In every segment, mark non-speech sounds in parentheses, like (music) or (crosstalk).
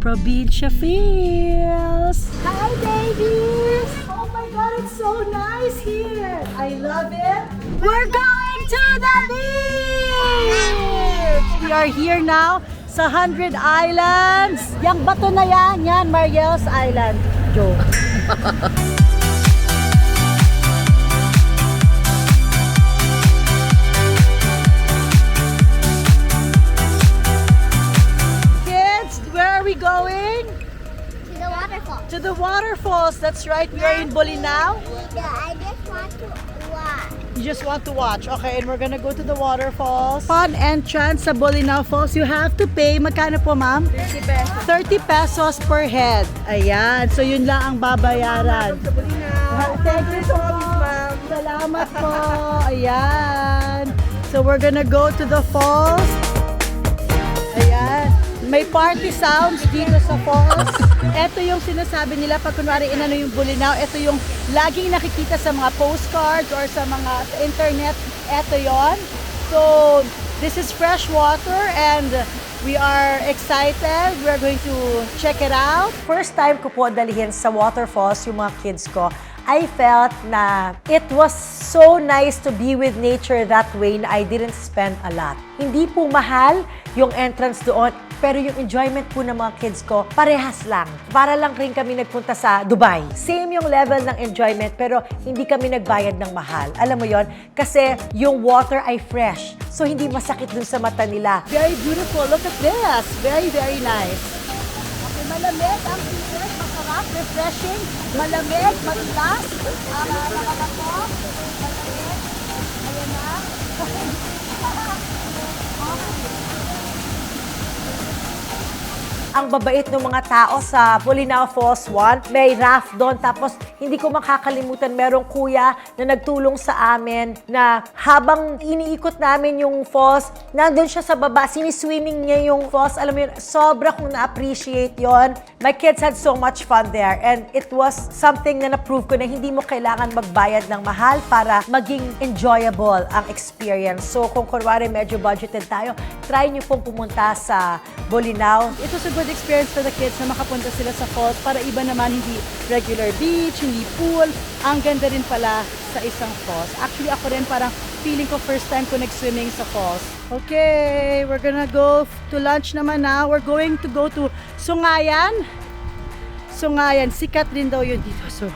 Provincia feels. Hi, babies! Oh my God, it's so nice here. I love it. We're going to the beach! We are here now sa Hundred Islands. Yang bato na yan, yan, Mariel's Island. Joke. (laughs) To the waterfalls. That's right. We are in Bolinao. Yeah, I just want to watch. You just want to watch. Okay, and we're gonna go to the waterfalls. Fun entrance sa Bolinao Falls. You have to pay. Magkano po, ma'am? 30 pesos. 30 pesos per head. Ayan. So, yun lang ang babayaran. Sa. Thank you so ma'am. Salamat po. Ayan. So, we're gonna go to the falls. Ayan. May party sounds dito sa falls. Ito yung sinasabi nila pag kunwari inano yung Bulinaw. Ito yung laging nakikita sa mga postcards or sa mga sa internet. Ito yon. So, this is fresh water and we are excited. We're going to check it out. First time ko po dalihin sa waterfalls yung mga kids ko. I felt na it was so nice to be with nature that way na I didn't spend a lot. Hindi po mahal yung entrance doon, pero yung enjoyment po ng mga kids ko, parehas lang. Para lang rin kami nagpunta sa Dubai. Same yung level ng enjoyment, pero hindi kami nagbayad ng mahal. Alam mo yon Kasi yung water ay fresh. So, hindi masakit dun sa mata nila. Very beautiful. Look at this. Very, very nice. Okay, malamig ang seafood, masarap, refreshing, malamig, matilas, ang uh, nakakako, malamig, ayan na. (laughs) ang babait ng mga tao sa Bolinao Falls 1. May raft doon. Tapos, hindi ko makakalimutan, merong kuya na nagtulong sa amin na habang iniikot namin yung falls, nandun siya sa baba, siniswimming niya yung falls. Alam mo yun, sobra kong na-appreciate yon. My kids had so much fun there. And it was something na na-prove ko na hindi mo kailangan magbayad ng mahal para maging enjoyable ang experience. So, kung kunwari medyo budgeted tayo, try nyo pong pumunta sa Bolinao. It was a good experience for the kids na makapunta sila sa falls para iba naman hindi regular beach, hindi pool. Ang ganda rin pala sa isang falls. Actually ako rin parang feeling ko first time ko nag-swimming sa falls. Okay, we're gonna go to lunch naman na. We're going to go to Sungayan. Sungayan, sikat din daw yun dito. So,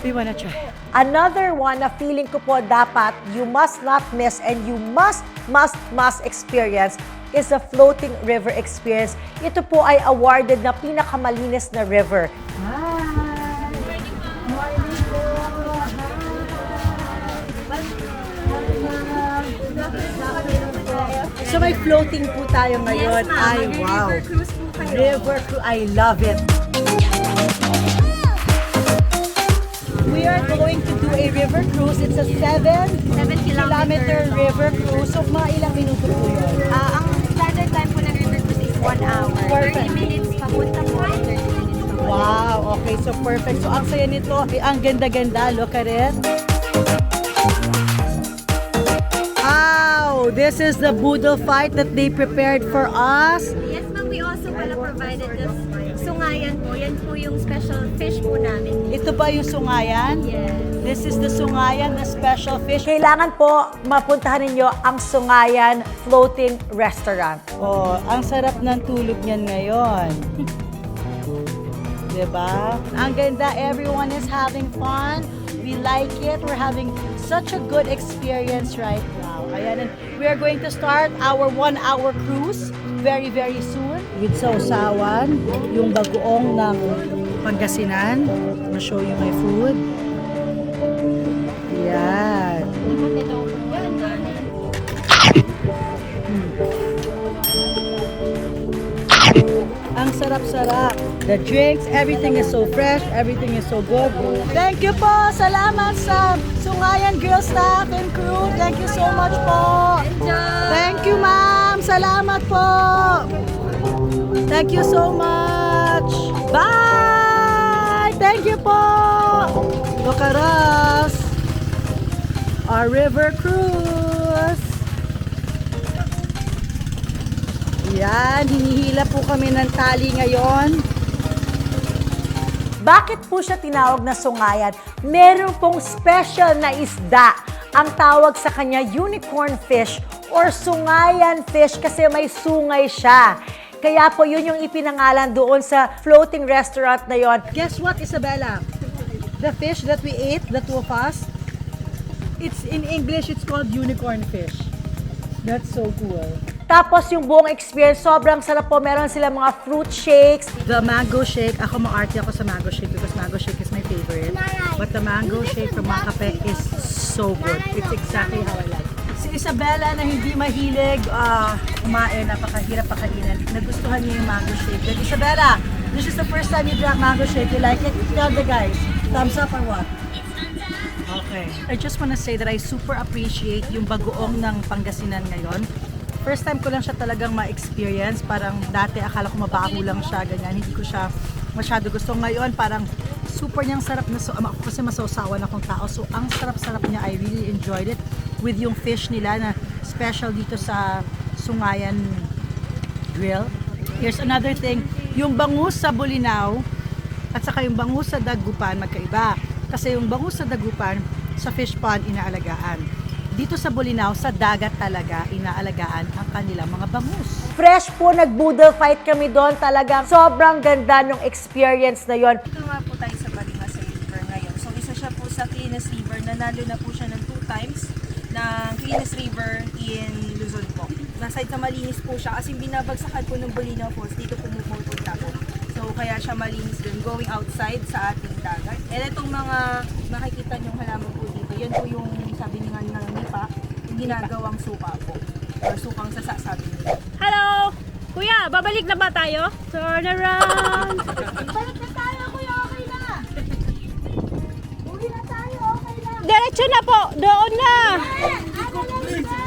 we wanna try. Another one na feeling ko po dapat you must not miss and you must, must, must experience is a floating river experience. Ito po ay awarded na pinakamalinis na river. Hi! Morning po! So may floating po tayo ngayon. Ay, wow. River cruise po kayo. River cruise. I love it. We are going to do a river cruise. It's a 7 7 kilometer river cruise. So mga ilang minuto po yun? Ah, ang 1 hour. Perfect. 30 minutes papunta po and 30 minutes pabalik. Wow, okay. So perfect. So ang saya nito. Ang ganda-ganda. Look at it. Wow! This is the boodle fight that they prepared for us. Also pala provided this sungayan po. Yan po yung special fish po namin. Ito ba yung sungayan? Yes. This is the Sungayan na special fish. Kailangan po mapuntahan ninyo ang Sungayan Floating Restaurant. Oh, ang sarap ng tulog niyan ngayon. (laughs) 'Di ba? Ang ganda, everyone is having fun. We like it. We're having such a good experience right now. Ayan, and we are going to start our one-hour cruise very, very soon. With sausawan, yung bagoong ng Pangasinan. I'll show you my food. Yan. Ang sarap-sarap. The drinks, everything is so fresh, everything is so good. Thank you po. Salamat sa Sungayan Girl Staff and Crew. Thank you so much po. Thank you, ma'am. Salamat po. Thank you so much. Bye! Thank you po. Us. Our river cruise. Yan, hinihila po kami ng tali ngayon. Bakit po siya tinawag na sungayan? Meron pong special na isda. Ang tawag sa kanya unicorn fish or sungayan fish kasi may sungay siya. Kaya po yun yung ipinangalan doon sa floating restaurant na yon. Guess what, Isabella? The fish that we ate, the two of us, it's in English, it's called unicorn fish. That's so cool. Tapos yung buong experience, sobrang sarap po. Meron sila mga fruit shakes. The mango shake, ako maarte ako sa mango shake because mango shake is my favorite. But the mango shake from Makape is so good. It's exactly how I Isabella na hindi mahilig ah, kumain, napakahirap pakainin, nagustuhan niya yung mango shake. Then Isabella, this is the first time you drank mango shake. You like it? Tell the guys. Thumbs up or what? Okay. I just wanna say that I super appreciate yung bagoong ng Pangasinan ngayon. First time ko lang siya talagang ma-experience. Parang dati akala ko mabaho lang siya, ganyan. Hindi ko siya masyado gusto. Ngayon parang super niyang sarap na so, ako kasi masausawan akong tao. So ang sarap-sarap niya. I really enjoyed it with yung fish nila na special dito sa Sungayan Grill. Here's another thing. Yung bangus sa Bulinaw at saka yung bangus sa Dagupan magkaiba. Kasi yung bangus sa Dagupan sa fish pond inaalagaan. Dito sa Bulinaw, sa dagat talaga inaalagaan ang kanilang mga bangus. Fresh po, nag-boodle fight kami doon. Talagang sobrang ganda ng experience na yon. Dito nga po tayo sa Balingas River ngayon. So isa siya po sa cleanest river. Nanalo na po siya ng two times cleanest river in Luzon po. Nasa sa malinis po siya kasi binabagsakan po ng Bolinaw Falls. Dito po pumupunta po. So kaya siya malinis din going outside sa ating dagat. And itong mga makikita niyong halaman po dito, yan po yung sabi ni nga ng Nipa, yung ginagawang suka po. Or sukang sasa sabi nila. Hello! Kuya, babalik na ba tayo? Turn around! (laughs) Balik na tayo, kuya. Okay na. Uwi na tayo. Okay na. Diretso na po! Doon na! Ano Yeah.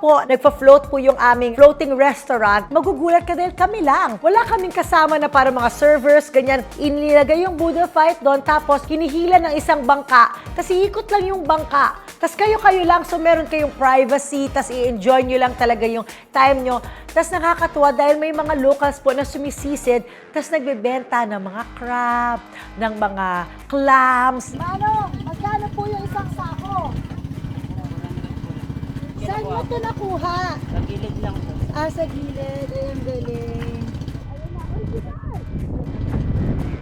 Po nagpa-float po yung aming floating restaurant, magugulat ka dahil kami lang. Wala kaming kasama na para mga servers, ganyan. Inilagay yung boodle fight doon, tapos kinihila ng isang bangka. Kasi ikot lang yung bangka. Tapos kayo-kayo lang, so meron kayong privacy, tapos i-enjoy nyo lang talaga yung time nyo. Tapos nakakatuwa dahil may mga locals po na sumisisid, tapos nagbebenta ng mga crab, ng mga clams, Manong, magkano po yung isang sako? Saan mo ito nakuha? Sa gilid lang po. Ah, sa gilid. Ay, ang galing.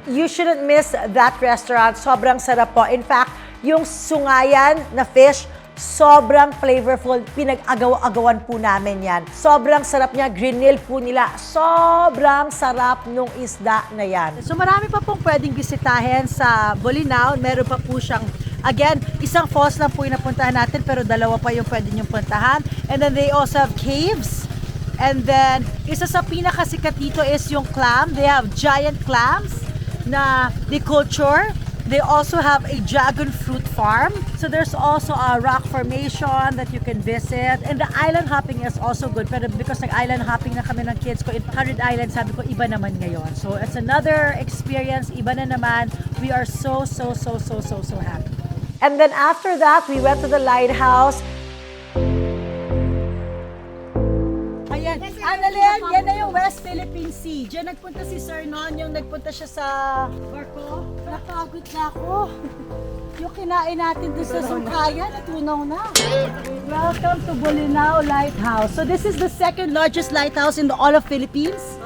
You shouldn't miss that restaurant. Sobrang sarap po. In fact, yung sungayan na fish, sobrang flavorful. Pinag-agaw-agawan po namin yan. Sobrang sarap niya. Grill po nila. Sobrang sarap nung isda na yan. So marami pa pong pwedeng bisitahin sa Bolinao. Meron pa po siyang, again, isang falls lang po yung napuntahan natin pero dalawa pa yung pwede niyong puntahan. And then they also have caves. And then, isa sa pinakasikat dito is yung clam. They have giant clams na they culture. They also have a dragon fruit farm. So there's also a rock formation that you can visit. And the island hopping is also good. Pero because nag-island hopping na kami ng kids ko in 100 Island, sabi ko, iba naman ngayon. So it's another experience. Iba na naman. We are so, so, so, so, so, so happy. And then after that, we went to the lighthouse. Ayan, Annalyn, yan na yung West Philippine Sea. Diyan nagpunta si Sir Non, yung nagpunta siya sa barko. Napagod na ako. Yung kinain natin doon sa Sungkayan, natunaw na. Welcome to Bolinao Lighthouse. So this is the second largest lighthouse in the all of Philippines.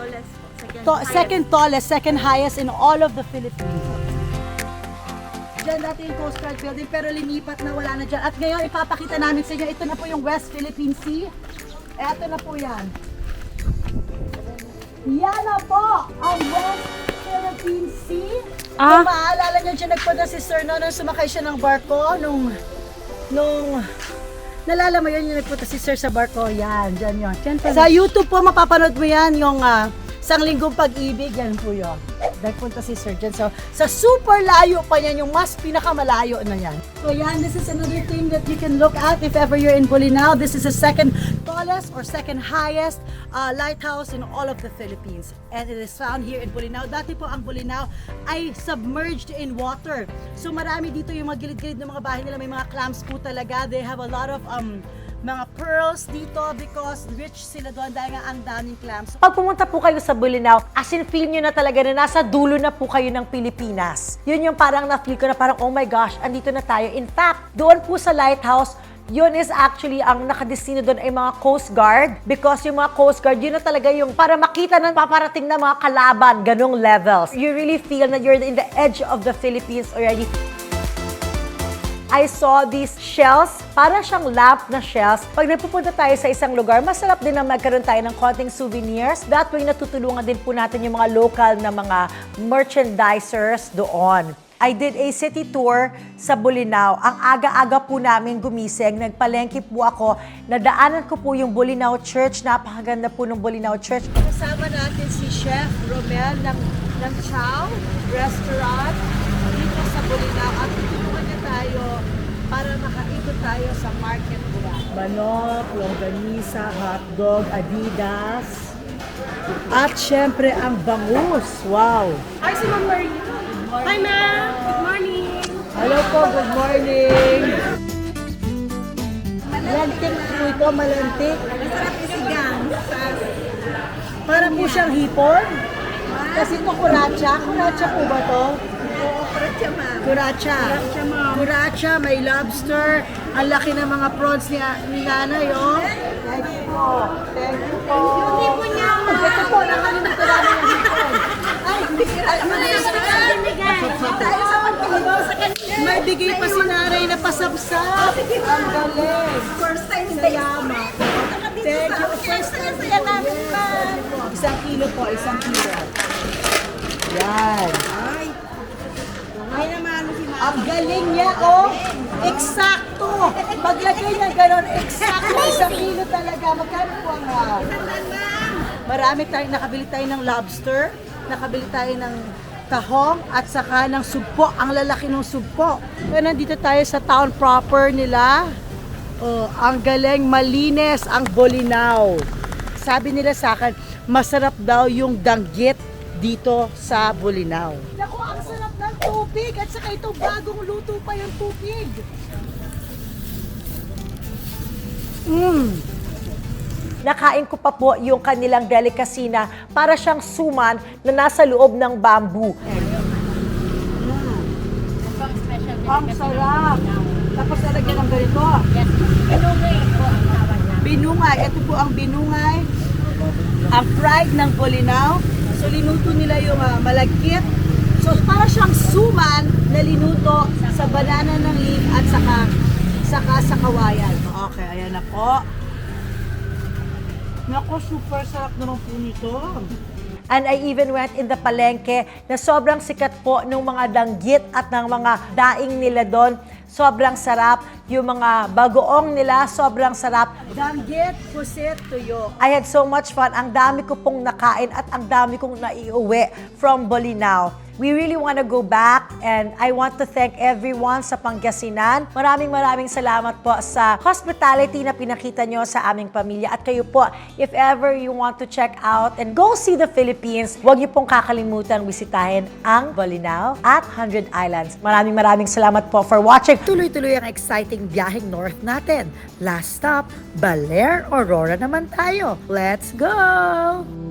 Po. Second second tallest, second highest in all of the Philippines. Diyan dati yung Coast Guard building pero linipat na wala na dyan. At ngayon ipapakita namin sa inyo, ito na po yung West Philippine Sea. Eto na po yan. Yan na po ang West Philippine Sea. Ah. Kung maaalala nyo dyan nagpunta si Sir no, nung sumakay siya ng barko, nung, nung, nalala mo yun yung nagpunta si Sir sa barko, yan, dyan yun. Sa YouTube po, mapapanood mo yan, yung ah, isang linggong pag-ibig, yan po yun. Nagpunta si Sir Jen. So, sa super layo pa yan, yung mas pinakamalayo na yan. So yan, this is another thing that you can look at if ever you're in Bolinao. This is the second tallest or second highest uh, lighthouse in all of the Philippines. And it is found here in Bolinao. Dati po ang Bolinao ay submerged in water. So marami dito yung mga gilid-gilid ng mga bahay nila. May mga clams po talaga. They have a lot of um, mga pearls dito because rich sila doon dahil nga ang daming clams. Pag pumunta po kayo sa Bolinao, as in feel nyo na talaga na nasa dulo na po kayo ng Pilipinas. Yun yung parang na-feel ko na parang, oh my gosh, andito na tayo. In fact, doon po sa lighthouse, yun is actually ang nakadestino doon ay mga Coast Guard because yung mga Coast Guard, yun na talaga yung para makita ng paparating na mga kalaban, ganong levels. You really feel na you're in the edge of the Philippines already. I saw these shells, para siyang lamp na shells. Pag nagpupunta tayo sa isang lugar, masarap din na magkaroon tayo ng konting souvenirs. That way, natutulungan din po natin yung mga local na mga merchandisers doon. I did a city tour sa Bolinao. Ang aga-aga po namin gumising, nagpalengke po ako. Nadaanan ko po yung Bolinao Church. Napakaganda po ng Bolinao Church. Kasama natin si Chef Romel ng, ng Chow Restaurant dito sa Bolinao. At tutulungan niya tayo para makaikot tayo sa Market Burak. Manok, longganisa, hotdog, adidas. At syempre ang bangus. Wow! Hi, si Ma'am Maria. Hi, ma'am. Good morning. Hello po, good morning! Malantik po ito, malantik. Masarap isigang. Para po siyang hipon. Kasi ito kuracha. Kuracha po ba to? Oo, kuratya ma'am. Kuracha. Kuracha, may lobster. Ang laki ng mga prawns ni, ni nanay, oh. Thank you po. Thank you po. Yung hipon niya, Ito po, nakalimutan namin yung hipon. (laughs) Ay, alam na Tayo sa pagpiligaw sa kanila. May bigay pa si nanay na pasabsab. Ang galing. First time Sa yama. Thank you. First time namin pa. Isang kilo po, isang kilo. Yan. Ang galing niya, oh! Eksakto! Paglagay niya gano'n, eksakto! Isang kilo talaga. Magkano po ang... ah? Marami tayo, nakabili tayo ng lobster, nakabili tayo ng tahong, at saka ng sugpo. Ang lalaki ng sugpo. Kaya nandito tayo sa town proper nila. Oh, ang galing, malinis ang Bolinao. Sabi nila sa akin, masarap daw yung danggit dito sa Bolinao. Ang tubig at saka itong bagong luto pa yung tubig. Mmm. Nakain ko pa po yung kanilang delicacy na para siyang suman na nasa loob ng bamboo. Ang sarap. Tapos nalagyan ng ganito. Binungay. Ito po ang binungay. Ang fried ng Bolinao. So linuto nila yung ah, malagkit. So para siyang suman na linuto sa banana ng leaf at saka saka sa kawayan. Okay, ayan na po. Nako, super sarap naman po nito. And I even went in the palengke na sobrang sikat po ng mga danggit at ng mga daing nila doon. Sobrang sarap. Yung mga bagoong nila, sobrang sarap. Danggit, pusit, tuyo. I had so much fun. Ang dami ko pong nakain at ang dami kong naiuwi from Bolinao. We really want to go back and I want to thank everyone sa Pangasinan. Maraming maraming salamat po sa hospitality na pinakita nyo sa aming pamilya. At kayo po, if ever you want to check out and go see the Philippines, huwag niyo pong kakalimutan bisitahin ang Bolinao at 100 Islands. Maraming maraming salamat po for watching. Tuloy-tuloy ang exciting biyaheng north natin. Last stop, Baler, Aurora naman tayo. Let's go!